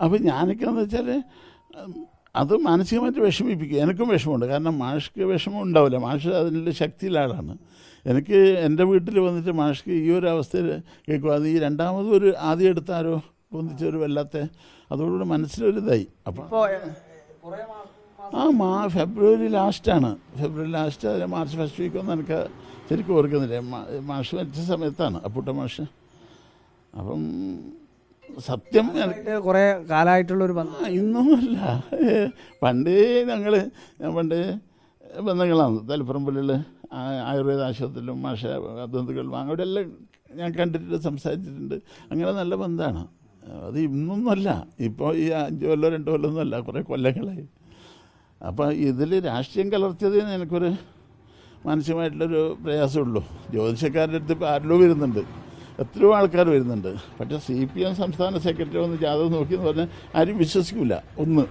അപ്പോൾ ഞാനൊക്കെ എന്ന് വെച്ചാൽ അത് മാനസികമായിട്ട് വിഷമിപ്പിക്കും. എനിക്കും വിഷമമുണ്ട്. കാരണം മാഷ്ക്ക് വിഷമം ഉണ്ടാവില്ല. മാഷ് അതിനുള്ള ശക്തിയുള്ള ആളാണ്. എനിക്ക് എന്റെ വീട്ടിൽ വന്നിട്ട് മാഷ്ക്ക് ഈ ഒരു അവസ്ഥയിൽ കേൾക്കും അത് ഈ രണ്ടാമതും ഒരു ആദ്യം എടുത്താരോ ഒന്നിച്ചൊരു പൊന്തിച്ചൊരു വല്ലാത്ത അതോടുകൂടി മനസ്സിലൊരിതായി. അപ്പോൾ അപ്പം ആ മാ ഫെബ്രുവരി ലാസ്റ്റാണ്. ഫെബ്രുവരി ലാസ്റ്റ് അതിൽ മാർച്ച് ഫസ്റ്റ് വീക്കൊന്നും എനിക്ക് ശരിക്കും ഓർക്കുന്നില്ല. മാഷ് മരിച്ച സമയത്താണ് അപ്പൂട്ട മാഷ്. അപ്പം സത്യം കുറെ കാലമായിട്ടുള്ളൊരു ബന്ധം. ഇന്നുമല്ല പണ്ടേ ഞങ്ങൾ ഞാൻ പണ്ട് ബന്ധങ്ങളാണ്. തലപ്പുറമ്പലിൽ ആയുർവേദ ആശുപത്രിയിലും മാഷ ബന്ധുക്കളും അവിടെ എല്ലാം ഞാൻ കണ്ടിട്ടുണ്ട് സംസാരിച്ചിട്ടുണ്ട്. അങ്ങനെ നല്ല ബന്ധമാണ്. അത് ഇന്നൊന്നുമല്ല. ഇപ്പോൾ ഈ അഞ്ച് കൊല്ലം രണ്ട് കൊല്ലം അല്ല കുറേ കൊല്ലങ്ങളായി. അപ്പോൾ ഇതിൽ രാഷ്ട്രീയം കലർത്തിയതിന് എനിക്കൊരു മാനസികമായിട്ടുള്ളൊരു പ്രയാസമുള്ളൂ ജ്യോതിഷക്കാരുടെ അടുത്ത് ഇപ്പോൾ ആരിലോ വരുന്നുണ്ട്. എത്രയോ ആൾക്കാർ വരുന്നുണ്ട്. പക്ഷേ സി പി എം സംസ്ഥാന സെക്രട്ടറി വന്ന് ജാതകം നോക്കിയെന്ന് പറഞ്ഞാൽ ആരും വിശ്വസിക്കില്ല ഒന്ന്